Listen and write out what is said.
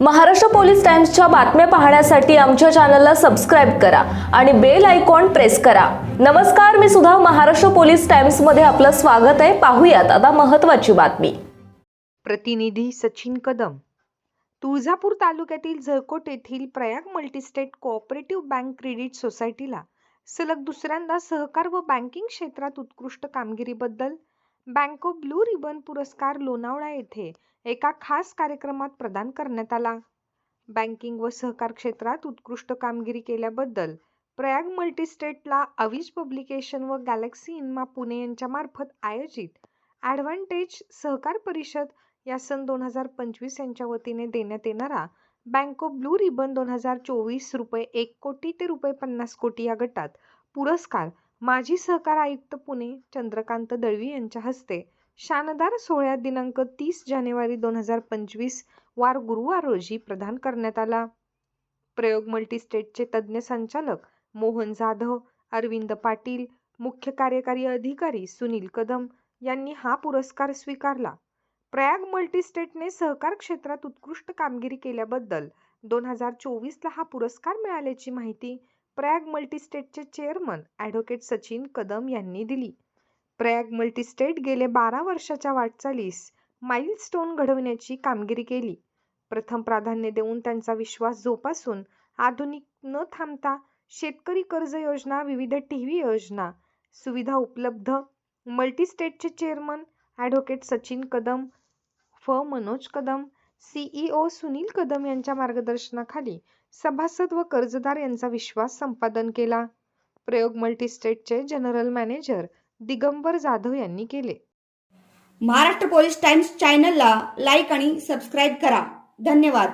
Maharashtra police टाइम्सच्या बातम्या पाहण्यासाठी आमच्या चॅनलला सबस्क्राईब करा आणि बेल आयकॉन प्रेस करा. नमस्कार मी सुद्धा महाराष्ट्र पोलीस टाइम्समध्ये आपलं स्वागत आहे. पाहूयात आता महत्त्वाची बातमी. प्रतिनिधी सचिन कदम. तुळजापूर तालुक्यातील झळकोट येथील Prayag multistate cooperative bank credit सोसायटीला सलग दुसऱ्यांदा सहकार व बँकिंग क्षेत्रात उत्कृष्ट कामगिरीबद्दल बँक ऑफ ब्लू रिबन पुरस्कार लोणावळा येथे एका खास कार्यक्रमात प्रदान करण्यात आला. बँकिंग व सहकार क्षेत्रात उत्कृष्ट कामगिरी केल्याबद्दल प्रयाग मल्टीस्टेटला अविज पब्लिकेशन व गॅलेक्सी इन्मा पुणे यांच्या मार्फत आयोजित ॲडव्हान्टेज सहकार परिषद या सन दोन हजार पंचवीस यांच्या वतीने देण्यात येणारा बँक ऑफ ब्लू रिबन दोन हजार चोवीस रुपये एक कोटी ते रुपये पन्नास कोटी या गटात पुरस्कार माजी सहकार आयुक्त पुणे चंद्रकांत दळवी यांच्या हस्ते शानदार सोहळ्यात दिनांक तीस जानेवारी दोन हजार पंचवीस वार गुरुवार रोजी प्रदान करण्यात आला. प्रयोग मल्टीस्टेटचे तज्ज्ञ संचालक मोहन जाधव अरविंद पाटील मुख्य कार्यकारी अधिकारी सुनील कदम यांनी हा पुरस्कार स्वीकारला. प्रयाग मल्टीस्टेटने सहकार क्षेत्रात उत्कृष्ट कामगिरी केल्याबद्दल दोन हजार चोवीसला हा पुरस्कार मिळाल्याची माहिती प्रयाग मल्टीस्टेटचे चेअरमन ॲडव्होकेट सचिन कदम यांनी दिली. प्रयाग मल्टीस्टेट गेले बारा वर्षाच्या वाटचालीस माइलस्टोन घडवण्याची कामगिरी केली. प्रथम प्राधान्य देऊन त्यांचा विश्वास जोपासून आधुनिक न थांबता शेतकरी कर्ज योजना विविध टी व्ही योजना सुविधा उपलब्ध. मल्टीस्टेटचे चेअरमन ॲडव्होकेट सचिन कदम फ. मनोज कदम सीईओ सुनील कदम यांच्या मार्गदर्शनाखाली सभासद व कर्जदार यांचा विश्वास संपादन केला. प्रयोग मल्टीस्टेटचे जनरल मॅनेजर दिगंबर जाधव यांनी केले. महाराष्ट्र पोलीस टाइम्स चॅनलला लाईक आणि सबस्क्राईब करा. धन्यवाद.